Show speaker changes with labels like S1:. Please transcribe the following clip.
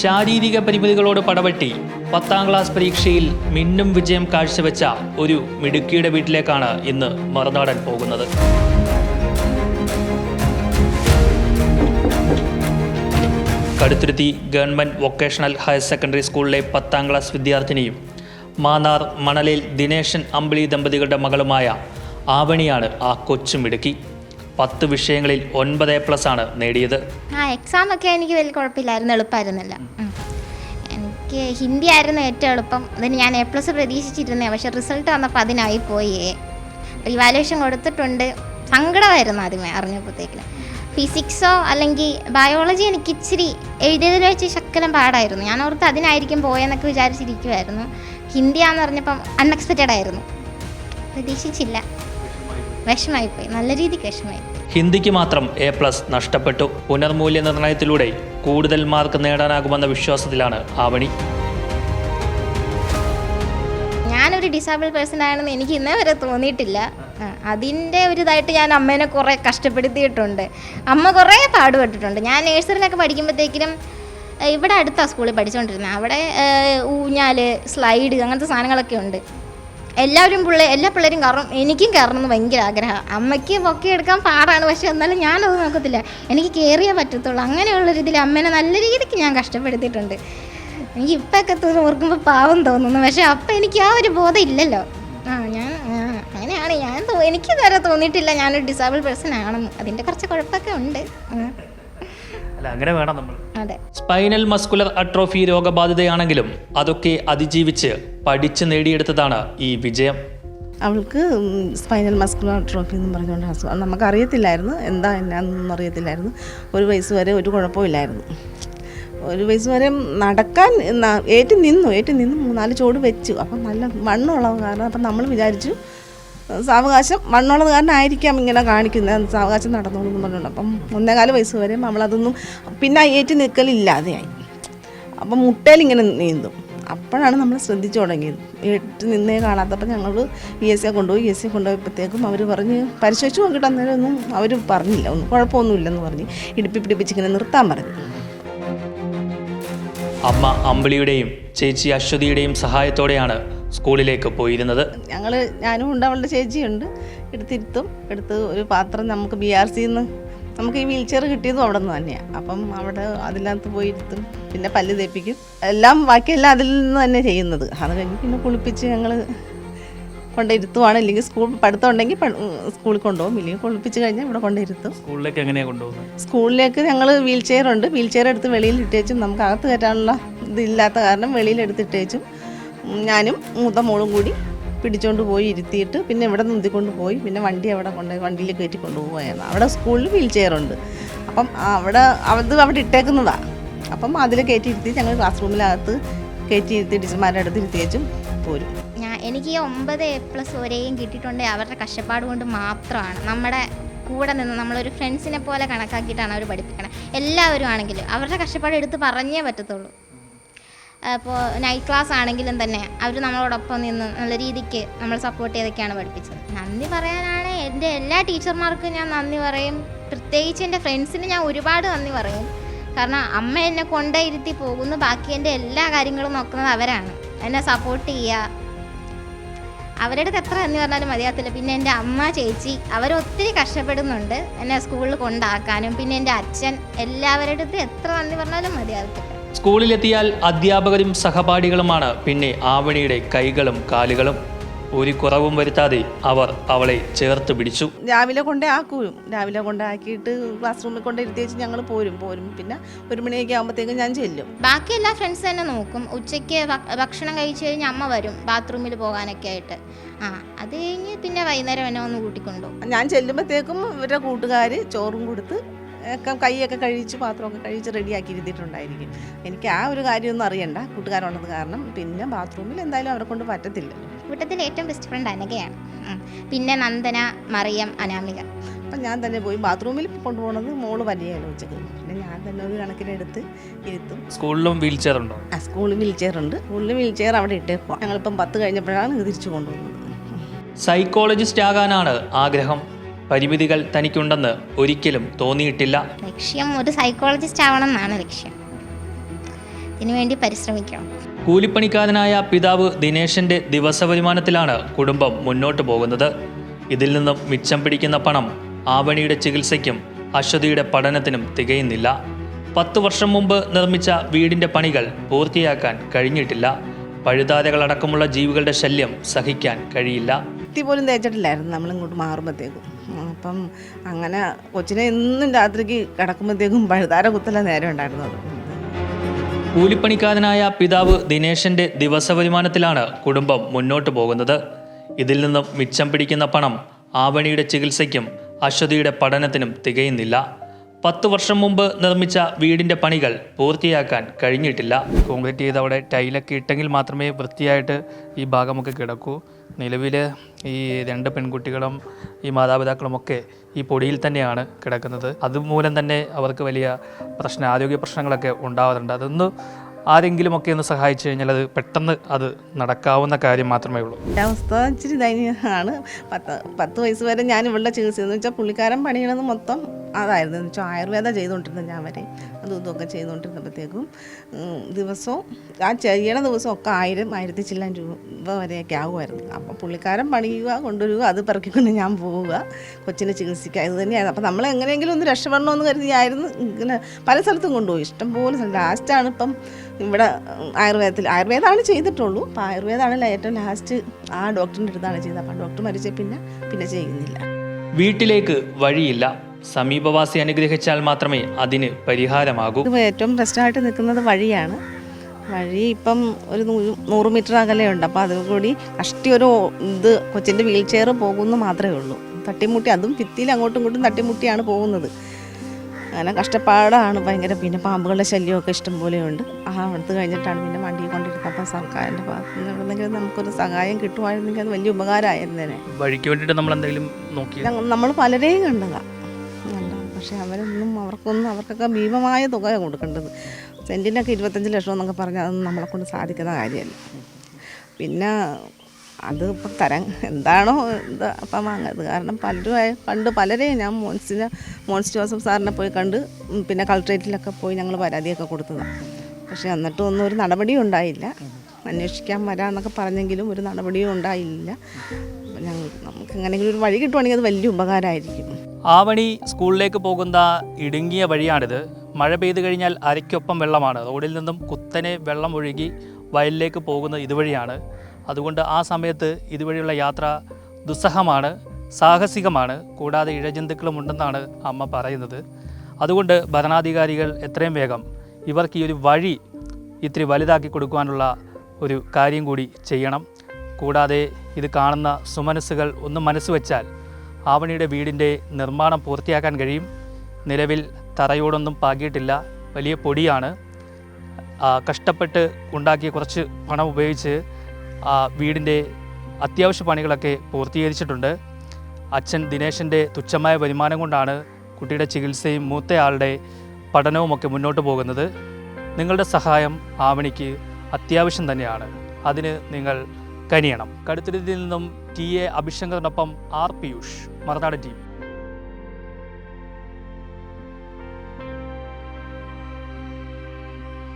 S1: ശാരീരിക പരിമിതികളോട് പടവെട്ടി പത്താം ക്ലാസ് പരീക്ഷയിൽ മിന്നും വിജയം കാഴ്ചവെച്ച ഒരു മിടുക്കിയുടെ വീട്ടിലേക്കാണ് ഇന്ന് മറുനാടൻ പോകുന്നത്. Kaduthuruthy government vocational higher secondary സ്കൂളിലെ പത്താം ക്ലാസ് വിദ്യാർത്ഥിനിയും മാന്നാർ മണലിൽ ദിനേശൻ അമ്പിളി ദമ്പതികളുടെ മകളുമായ ആവണിയാണ് ആ കൊച്ചു മിടുക്കി. പത്ത് വിഷയങ്ങളിൽ ഒൻപത് എ പ്ലസ് ആണ് നേടിയത്.
S2: ആ എക്സാം ഒക്കെ എനിക്ക് വലിയ കുഴപ്പമില്ലായിരുന്നു എളുപ്പമായിരുന്നില്ല. എനിക്ക് ഹിന്ദി ആയിരുന്നു ഏറ്റവും എളുപ്പം. അതിന് ഞാൻ എ പ്ലസ് പ്രതീക്ഷിച്ചിരുന്നേ പക്ഷെ റിസൾട്ട് വന്നപ്പോൾ അതിനായി പോയേ. റിവാലുവേഷൻ കൊടുത്തിട്ടുണ്ട്. സങ്കടമായിരുന്നു ആദ്യമേ അറിഞ്ഞപ്പോഴത്തേക്കിന്. ഫിസിക്സോ അല്ലെങ്കിൽ ബയോളജി എനിക്ക് ഇച്ചിരി എഴുതിയതിൽ വെച്ച് ശക്കലം പാടായിരുന്നു. ഞാൻ ഓർത്ത് അതിനായിരിക്കും പോയെന്നൊക്കെ വിചാരിച്ചിരിക്കുമായിരുന്നു ഹിന്ദിയാന്ന് പറഞ്ഞപ്പം അൺഎക്സ്പെക്റ്റഡ് ആയിരുന്നു. പ്രതീക്ഷിച്ചില്ല. വിഷമായിപ്പോയി. നല്ല രീതിക്ക് വിഷമായി
S1: ഹിന്ദിക്ക് മാത്രം എ പ്ലസ് നഷ്ടപ്പെട്ടു. പുനർമൂല്യനിർണയത്തിലൂടെ കൂടുതൽ മാർക്ക് നേടാനാകുമെന്ന വിശ്വാസത്തിലാണ് ആവണി.
S2: ഞാനൊരു ഡിസേബിൾ പേഴ്സൺ ആണെന്ന് എനിക്ക് ഇന്നേ വരെ തോന്നിയിട്ടില്ല. അതിന്റെ ഒരു ഇതായിട്ട് ഞാൻ അമ്മേനെ കുറേ കഷ്ടപ്പെടുത്തിയിട്ടുണ്ട്. അമ്മ കുറേ പാടുപെട്ടിട്ടുണ്ട്. ഞാൻ നേഴ്സറിനൊക്കെ പഠിക്കുമ്പോഴത്തേക്കിനും ഇവിടെ അടുത്താണ് സ്കൂളിൽ പഠിച്ചുകൊണ്ടിരുന്നത് അവിടെ ഊഞ്ഞാൽ ഊഞ്ഞാൽ സ്ലൈഡ് അങ്ങനത്തെ സാധനങ്ങളൊക്കെ ഉണ്ട്. എല്ലാവരും പിള്ളേ എല്ലാ പിള്ളേരും കയറും എനിക്കും കയറണം എന്ന് ഭയങ്കര ആഗ്രഹം. അമ്മയ്ക്ക് പൊക്കി എടുക്കാൻ പാടാണ്. പക്ഷെ എന്നാലും ഞാനത് നോക്കത്തില്ല. എനിക്ക് കയറിയേ പറ്റത്തുള്ളൂ. അങ്ങനെയുള്ളൊരു ഇതിൽ അമ്മേനെ നല്ല രീതിക്ക് ഞാൻ കഷ്ടപ്പെടുത്തിയിട്ടുണ്ട്. എനിക്ക് ഇപ്പൊക്കെ ഓർക്കുമ്പോൾ പാവം തോന്നുന്നു. പക്ഷെ അപ്പം എനിക്ക് ആ ഒരു ബോധം ഇല്ലല്ലോ. ആ ഞാൻ അങ്ങനെയാണ്. ഞാൻ എനിക്ക് ഇതുവരെ തോന്നിയിട്ടില്ല. ഞാനൊരു ഡിസേബിൾ പേഴ്സൺ ആണെന്ന്. അതിന്റെ കുറച്ച് കുഴപ്പമൊക്കെ ഉണ്ട്.
S1: അല്ല അങ്ങനെ വേണം നമ്മൾ
S2: അതെ.
S1: സ്പൈനൽ മസ്കുലർ അട്രോഫി രോഗബാധിതയാണെങ്കിലും അതൊക്കെ അതിജീവിച്ച് പഠിച്ച് നേടിയെടുത്തതാണ് ഈ വിജയം.
S3: അവൾക്ക് സ്പൈനൽ മസ്കുലർ അട്രോഫി എന്ന് പറഞ്ഞുകൊണ്ട് അസുഖം. നമുക്കറിയത്തില്ലായിരുന്നു. എന്താ എന്നാന്നൊന്നും അറിയത്തില്ലായിരുന്നു. ഒരു വയസ്സ് വരെ ഒരു കുഴപ്പമില്ലായിരുന്നു. ഒരു വയസ്സ് വരെ നടക്കാൻ ഏറ്റു ഏറ്റ് നിന്നു. ഏറ്റ് നിന്ന്. മൂന്നാൽ ചോട് വെച്ചു. അപ്പം നല്ല മണ്ണുള്ള കാരണം അപ്പം നമ്മൾ വിചാരിച്ചു സാവകാശം മണ്ണുള്ളത് കാരണമായിരിക്കാം ഇങ്ങനെ കാണിക്കുന്നത്. സാവകാശം നടന്നോളൂ പറഞ്ഞുകൊണ്ട് അപ്പം ഒന്നേകാൽ വയസ്സ് വരെ നമ്മളതൊന്നും പിന്നെ ഏറ്റ് നിൽക്കലില്ലാതെയായി അപ്പം മുട്ടയിൽ ഇങ്ങനെ നീന്തും. അപ്പോഴാണ് നമ്മൾ ശ്രദ്ധിച്ചു തുടങ്ങിയത്. എട്ട് നിന്നേ കാണാത്തപ്പോൾ ഞങ്ങൾ ഇ എസ് എ കൊണ്ടുപോയി ഇ എസ് എ കൊണ്ടുപോയപ്പോഴത്തേക്കും അവർ പറഞ്ഞ് പരിശോധിച്ച് നോക്കിയിട്ട് അന്നേരം ഒന്നും അവർ പറഞ്ഞില്ല. ഒന്നും കുഴപ്പമൊന്നുമില്ലെന്ന് പറഞ്ഞ് ഇടുപ്പി പിടിപ്പിച്ച് ഇങ്ങനെ നിർത്താൻ പറഞ്ഞു.
S1: അമ്മ അമ്പിളിയുടെയും ചേച്ചി അശ്വതിയുടെയും സഹായത്തോടെയാണ് സ്കൂളിലേക്ക് പോയിരുന്നത്?
S3: ഞങ്ങൾ ഞാനും ഉണ്ട് അവളുടെ ചേച്ചിയുണ്ട്. എടുത്തിരുത്തും. എടുത്ത് ഒരു പാത്രം നമുക്ക് ബി ആർ സിന്ന് നമുക്ക് ഈ വീൽചെയർ കിട്ടിയതും അവിടെ നിന്ന് തന്നെയാണ് അപ്പം അവിടെ അതിനകത്ത് പോയിരുത്തും പിന്നെ പല്ല് തേപ്പിക്കും. എല്ലാം ബാക്കിയെല്ലാം അതിൽ നിന്ന് തന്നെ ചെയ്യുന്നത്. അത് കഴിഞ്ഞ് പിന്നെ കുളിപ്പിച്ച് ഞങ്ങൾ കൊണ്ടിരുത്തുവാണ് ഇല്ലെങ്കിൽ സ്കൂൾ പഠിത്തം ഉണ്ടെങ്കിൽ സ്കൂളിൽ കൊണ്ടുപോകും. ഇല്ലെങ്കിൽ കുളിപ്പിച്ച് കഴിഞ്ഞാൽ ഇവിടെ കൊണ്ടിരുത്തും
S1: സ്കൂളിലേക്ക് എങ്ങനെയാണ് കൊണ്ടുപോകും
S3: സ്കൂളിലേക്ക് ഞങ്ങൾ വീൽചെയർ ഉണ്ട്. വീൽചെയർ എടുത്ത് വെളിയിൽ ഇട്ടേച്ചും. നമുക്ക് അകത്ത് കയറ്റാനുള്ള ഇതില്ലാത്ത കാരണം വെളിയിൽ എടുത്തിട്ടേച്ചും. ഞാനും മൂത്ത മോളും കൂടി പിടിച്ചുകൊണ്ട് പോയി ഇരുത്തിയിട്ട് പിന്നെ ഇവിടെ നിന്തിക്കൊണ്ട് പോയി. പിന്നെ വണ്ടി അവിടെ കൊണ്ട് വണ്ടിയിൽ കയറ്റി കൊണ്ടുപോയായിരുന്നു അവിടെ സ്കൂളിൽ വീൽ ചെയർ ഉണ്ട്. അപ്പം അവിടെ അത് അവിടെ ഇട്ടേക്കുന്നതാണ് അപ്പം അതിൽ കയറ്റി ഇരുത്തി ഞങ്ങൾ ക്ലാസ് റൂമിനകത്ത് കയറ്റി ഇരുത്തി ടീച്ചർമാരുടെ അടുത്ത് ഇരുത്തിയേച്ചും പോരും.
S2: ഞാൻ എനിക്ക് ഒമ്പത് എ പ്ലസ് വരെയും കിട്ടിയിട്ടുണ്ട് അവരുടെ കഷ്ടപ്പാട് കൊണ്ട് മാത്രമാണ്. നമ്മുടെ കൂടെ നിന്ന് നമ്മളൊരു ഫ്രണ്ട്സിനെ പോലെ കണക്കാക്കിയിട്ടാണ് അവർ പഠിപ്പിക്കണം. എല്ലാവരും ആണെങ്കിലും അവരുടെ കഷ്ടപ്പാട് എടുത്ത് പറഞ്ഞേ പറ്റത്തുള്ളൂ. അപ്പോൾ നൈറ്റ് ക്ലാസ് ആണെങ്കിലും തന്നെ അവർ നമ്മളോടൊപ്പം നിന്ന് നല്ല രീതിക്ക് നമ്മൾ സപ്പോർട്ട് ചെയ്തൊക്കെയാണ് പഠിപ്പിച്ചത്. നന്ദി പറയാനാണ്. എന്റെ എല്ലാ ടീച്ചർമാർക്കും ഞാൻ നന്ദി പറയും. പ്രത്യേകിച്ച് എന്റെ ഫ്രണ്ട്സിന് ഞാൻ ഒരുപാട് നന്ദി പറയും. കാരണം അമ്മ എന്നെ കൊണ്ടേ ഇരുത്തി പോകുന്നു. ബാക്കി എന്റെ എല്ലാ കാര്യങ്ങളും നോക്കുന്നത് അവരാണ്. എന്നെ സപ്പോർട്ട് ചെയ്യുക. അവരുടെ എത്ര നന്ദി പറഞ്ഞാലും മതിയാകത്തില്ല. പിന്നെ എന്റെ അമ്മ ചേച്ചി അവരൊത്തിരി കഷ്ടപ്പെടുന്നുണ്ട് എന്നെ സ്കൂളിൽ കൊണ്ടാക്കാനും. പിന്നെ എന്റെ അച്ഛൻ എല്ലാവരുടെ അടുത്ത് എത്ര നന്ദി പറഞ്ഞാലും മതിയാകത്തില്ല.
S1: സ്കൂളിലെത്തിയാൽ അധ്യാപകരും സഹപാഠികളുമാണ്. പിന്നെ ആവണിയുടെ കൈകളും കാലുകളും ഒരു കുറവും വരുത്താതെ അവർ അവളെ ചേർത്ത് പിടിച്ചു.
S3: രാവിലെ കൊണ്ടേ ആക്കും രാവിലെ കൊണ്ടാക്കിയിട്ട് ക്ലാസ് റൂമിൽ കൊണ്ട് വെച്ച് ഞങ്ങൾ പോരും. പോരും. പിന്നെ ഒരു മണിയൊക്കെ ആകുമ്പോഴത്തേക്കും ഞാൻ ചെല്ലും.
S2: ബാക്കി എല്ലാ ഫ്രണ്ട്സ് തന്നെ നോക്കും. ഉച്ചയ്ക്ക് ഭക്ഷണം കഴിച്ചു കഴിഞ്ഞ് അമ്മ വരും ബാത്റൂമിൽ പോകാനൊക്കെ ആയിട്ട്. ആ അത് കഴിഞ്ഞ് പിന്നെ വൈകുന്നേരം എന്നെ ഒന്ന് കൂട്ടിക്കൊണ്ടുപോകും
S3: ഞാൻ ചെല്ലുമ്പോഴത്തേക്കും ഇവരുടെ കൂട്ടുകാർ ചോറും കൊടുത്ത് ഒക്കെ കൈയൊക്കെ കഴിച്ച് പാത്രമൊക്കെ കഴിച്ച് റെഡിയാക്കി ഇരുത്തിയിട്ടുണ്ടായിരിക്കും എനിക്ക് ആ ഒരു കാര്യമൊന്നും അറിയണ്ട. കൂട്ടുകാരുള്ളത് കാരണം പിന്നെ ബാത്റൂമിൽ എന്തായാലും അവരെ കൊണ്ട് പറ്റത്തില്ല.
S2: കൂട്ടത്തിൽ ഏറ്റവും ബെസ്റ്റ് ഫ്രണ്ട് അനകയാണ് പിന്നെ നന്ദന മറിയം അനാമിക.
S3: അപ്പം ഞാൻ തന്നെ പോയി ബാത്റൂമിൽ കൊണ്ടുപോകുന്നത് മോൾ വലിയാണ് ഉച്ചയ്ക്ക് പിന്നെ ഞാൻ തന്നെ ഒരു കണക്കിനെടുത്ത് ഇരുത്തും.
S1: സ്കൂളിലും വീൽ ചെയർ ഉണ്ടോ?
S3: ആ സ്കൂളിൽ വീൽ ചെയർ ഉണ്ട്. സ്കൂളിൽ വീൽ ചെയർ അവിടെ ഇട്ടേക്കുക ഞങ്ങളിപ്പം പത്ത് കഴിഞ്ഞപ്പോഴാണ് ഇത് തിരിച്ചു കൊണ്ടുപോകുന്നത്
S1: സൈക്കോളജിസ്റ്റ് ആകാനാണ് ആഗ്രഹം. പരിമിതികൾ തനിക്കുണ്ടെന്ന് ഒരിക്കലും തോന്നിയിട്ടില്ല.
S2: ലക്ഷ്യം ഒരു സൈക്കോളജിസ്റ്റ് ആവണം എന്നാണ് ലക്ഷ്യം. ഇതിനുവേണ്ടി പരിശ്രമിക്കണം.
S1: കൂലിപ്പണിക്കാരനായ പിതാവ് ദിനേശന്റെ ദിവസവരുമാനത്തിലാണ് കുടുംബം മുന്നോട്ട് പോകുന്നത്. ഇതിൽ നിന്നും മിച്ചം പിടിക്കുന്ന പണം ആവണിയുടെ ചികിത്സയ്ക്കും അശ്വതിയുടെ പഠനത്തിനും തികയുന്നില്ല. പത്തു വർഷം മുമ്പ് നിർമ്മിച്ച വീടിന്റെ പണികൾ പൂർത്തിയാക്കാൻ കഴിഞ്ഞിട്ടില്ല. പഴുതാരകളടക്കമുള്ള ജീവികളുടെ ശല്യം സഹിക്കാൻ കഴിയില്ല.
S3: ഭിത്തി പോലും തേച്ചിട്ടില്ലായിരുന്നു. നമ്മളിങ്ങോട്ട് മാറുമ്പോഴത്തേക്കും അപ്പം അങ്ങനെ കൊച്ചിനെ എന്നും രാത്രിക്ക് കിടക്കുമ്പോഴത്തേക്കും പഴുതാര കുത്തല നേരം ഉണ്ടായിരുന്നത്.
S1: കൂലിപ്പണിക്കാരനായ പിതാവ് ദിനേശന്റെ ദിവസ വരുമാനത്തിലാണ് കുടുംബം മുന്നോട്ട് പോകുന്നത്. ഇതിൽ നിന്നും മിച്ചം പിടിക്കുന്ന പണം ആവണിയുടെ ചികിത്സയ്ക്കും അശ്വതിയുടെ പഠനത്തിനും തികയുന്നില്ല. പത്ത് വർഷം മുമ്പ് നിർമ്മിച്ച വീടിന്റെ പണികൾ പൂർത്തിയാക്കാൻ കഴിഞ്ഞിട്ടില്ല. കോൺക്രീറ്റ് ചെയ്ത് അവിടെ ടൈലൊക്കെ ഇട്ടെങ്കിൽ മാത്രമേ വൃത്തിയായിട്ട് ഈ ഭാഗമൊക്കെ കിടക്കൂ. നിലവിൽ ഈ രണ്ട് പെൺകുട്ടികളും ഈ മാതാപിതാക്കളുമൊക്കെ ഈ പൊടിയിൽ തന്നെയാണ് കിടക്കുന്നത്. അതുമൂലം തന്നെ അവർക്ക് വലിയ പ്രശ്ന ആരോഗ്യ പ്രശ്നങ്ങളൊക്കെ ഉണ്ടാവാറുണ്ട്. അതൊന്ന് ആരെങ്കിലുമൊക്കെ ഒന്ന് സഹായിച്ചു കഴിഞ്ഞാൽ അത് പെട്ടെന്ന് അത് നടക്കാവുന്ന കാര്യം മാത്രമേ ഉള്ളൂ.
S3: എന്റെ അവസ്ഥ ഇച്ചിരി ദയനീയമാണ്. പത്ത് പത്ത് വയസ്സ് വരെ ഞാൻ ഇവളുടെ ചികിത്സ എന്ന് വെച്ചാൽ പുള്ളിക്കാരൻ പണിയണത് മൊത്തം അതായിരുന്നു. എന്ന് വെച്ചാൽ ആയുർവേദം ചെയ്തുകൊണ്ടിരുന്നത് ഞാൻ വരെ. അതും ഇതൊക്കെ ചെയ്തുകൊണ്ടിരുന്നപ്പോഴത്തേക്കും ദിവസവും ആ ചെയ്യണ ദിവസം ഒക്കെ ആയിരം ആയിരത്തി ചില്ലാൻ രൂപ വരെയൊക്കെ ആകുമായിരുന്നു അപ്പോൾ പുള്ളിക്കാരൻ പണിയുക കൊണ്ടുവരിക അത് പെറുക്കിക്കൊണ്ട് ഞാൻ പോവുക കൊച്ചിനെ ചികിത്സിക്കുക ഇത് തന്നെയായിരുന്നു. അപ്പോൾ നമ്മൾ എങ്ങനെയെങ്കിലും ഒന്ന് രക്ഷപ്പെടണമെന്ന് കരുതിയായിരുന്നു ഇങ്ങനെ പല സ്ഥലത്തും കൊണ്ടുപോയി. ഇഷ്ടംപോലെ സ്ഥലം. ലാസ്റ്റാണ് ഇപ്പം ഇവിടെ ആയുർവേദത്തിൽ. ആയുർവേദമാണ് ചെയ്തിട്ടുള്ളൂ. അപ്പോൾ ആയുർവേദമാണ് ഏറ്റവും ലാസ്റ്റ് ആ ഡോക്ടറിന്റെ അടുത്താണ് ചെയ്തത്. അപ്പം ഡോക്ടർ മരിച്ച പിന്നെ പിന്നെ ചെയ്യുന്നില്ല.
S1: വീട്ടിലേക്ക് വഴിയില്ല. സമീപവാസി അനുഗ്രഹിച്ചാൽ മാത്രമേ അതിന് പരിഹാരമാകൂ.
S3: ഇത് ഏറ്റവും പ്രശ്നമായിട്ട് നിൽക്കുന്നത് വഴിയാണ്. വഴി ഇപ്പം ഒരു നൂറ് മീറ്റർ അകലെയുണ്ട് അപ്പോൾ അതും കൂടി കഷ്ടി ഒരു ഇത് കൊച്ചിന്റെ വീൽ ചെയർ പോകുന്നു മാത്രമേ ഉള്ളൂ. തട്ടിമുട്ടി അതും ഭിത്തിയിൽ അങ്ങോട്ടും ഇങ്ങോട്ടും തട്ടിമുട്ടിയാണ് പോകുന്നത്. അങ്ങനെ കഷ്ടപ്പാടാണ് ഭയങ്കര. പിന്നെ പാമ്പുകളുടെ ശല്യമൊക്കെ ഇഷ്ടംപോലെയുണ്ട് ആ അടുത്ത് കഴിഞ്ഞിട്ടാണ് പിന്നെ വണ്ടി കൊണ്ടിരുന്നത്. അപ്പം സർക്കാരിന്റെ ഭാഗത്തു നിന്ന് എവിടെന്നെങ്കിലും നമുക്കൊരു സഹായം കിട്ടുമായിരുന്നെങ്കിൽ അത് വലിയ ഉപകാരമായിരുന്നേനെ.
S1: വഴിക്ക് വേണ്ടിയിട്ട് നമ്മൾ എന്തെങ്കിലും നോക്കി
S3: നമ്മൾ പലരെയും കണ്ടതാണ് പക്ഷേ അവരൊന്നും അവർക്കൊന്നും അവർക്കൊക്കെ ഭീമമായ തുക കൊടുക്കേണ്ടത്. സെന്റിനൊക്കെ ഇരുപത്തഞ്ച് ലക്ഷം എന്നൊക്കെ പറഞ്ഞാൽ അതൊന്നും നമ്മളെ കൊണ്ട് സാധിക്കുന്ന കാര്യമല്ല. പിന്നെ അത് ഇപ്പം തരാൻ എന്താണോ ഇത് അപ്പം വാങ്ങുന്നത് കാരണം പലരും കണ്ട് പലരെയും ഞാൻ മോൻസിനെ മോൻസ് ജോസഫ് സാറിനെ പോയി കണ്ട് പിന്നെ കളക്ട്രേറ്റിലൊക്കെ പോയി ഞങ്ങൾ പരാതിയൊക്കെ കൊടുത്തതാണ് പക്ഷേ എന്നിട്ടും ഒന്നും ഒരു നടപടിയും ഉണ്ടായില്ല. അന്വേഷിക്കാൻ വരാമെന്നൊക്കെ പറഞ്ഞെങ്കിലും ഒരു നടപടിയും ഉണ്ടായില്ല. ഞങ്ങൾ നമുക്ക് എങ്ങനെയെങ്കിലും ഒരു വഴി കിട്ടുവാണെങ്കിൽ അത് വലിയ ഉപകാരമായിരിക്കും.
S1: ആവണി സ്കൂളിലേക്ക് പോകുന്ന ഇടുങ്ങിയ വഴിയാണിത്. മഴ പെയ്തു കഴിഞ്ഞാൽ അരയ്ക്കൊപ്പം വെള്ളമാണ്. റോഡിൽ നിന്നും കുത്തനെ വെള്ളം ഒഴുകി വയലിലേക്ക് പോകുന്നത് ഇതുവഴിയാണ്. അതുകൊണ്ട് ആ സമയത്ത് ഇതുവഴിയുള്ള യാത്ര ദുസ്സഹമാണ് സാഹസികമാണ്. കൂടാതെ ഇഴജന്തുക്കളും ഉണ്ടെന്നാണ് അമ്മ പറയുന്നത്. അതുകൊണ്ട് ഭരണാധികാരികൾ എത്രയും വേഗം ഇവർക്ക് ഈ ഒരു വഴി ഇത്തിരി വലുതാക്കി കൊടുക്കുവാനുള്ള ഒരു കാര്യം കൂടി ചെയ്യണം. കൂടാതെ ഇത് കാണുന്ന സുമനസ്സുകൾ ഒന്ന് മനസ്സ് വെച്ചാൽ ആവണിയുടെ വീടിന്റെ നിർമ്മാണം പൂർത്തിയാക്കാൻ കഴിയും. നിലവിൽ തറയോടൊന്നും പാകിയിട്ടില്ല. വലിയ പൊടിയാണ്. കഷ്ടപ്പെട്ട് ഉണ്ടാക്കിയ കുറച്ച് പണം ഉപയോഗിച്ച് വീടിന്റെ അത്യാവശ്യ പണികളൊക്കെ പൂർത്തീകരിച്ചിട്ടുണ്ട്. അച്ഛൻ ദിനേശന്റെ തുച്ഛമായ വരുമാനം കൊണ്ടാണ് കുട്ടിയുടെ ചികിത്സയും മൂത്തയാളുടെ പഠനവുമൊക്കെ മുന്നോട്ട് പോകുന്നത്. നിങ്ങളുടെ സഹായം ആവണിക്ക് അത്യാവശ്യം തന്നെയാണ്. അതിന് നിങ്ങൾ കനിയണം. കടുത്തുരുത്തിയിൽ നിന്നും ടി എ അഭിഷങ്കറിനൊപ്പം ആർ പിയൂഷ്. മറുനാട് ടീം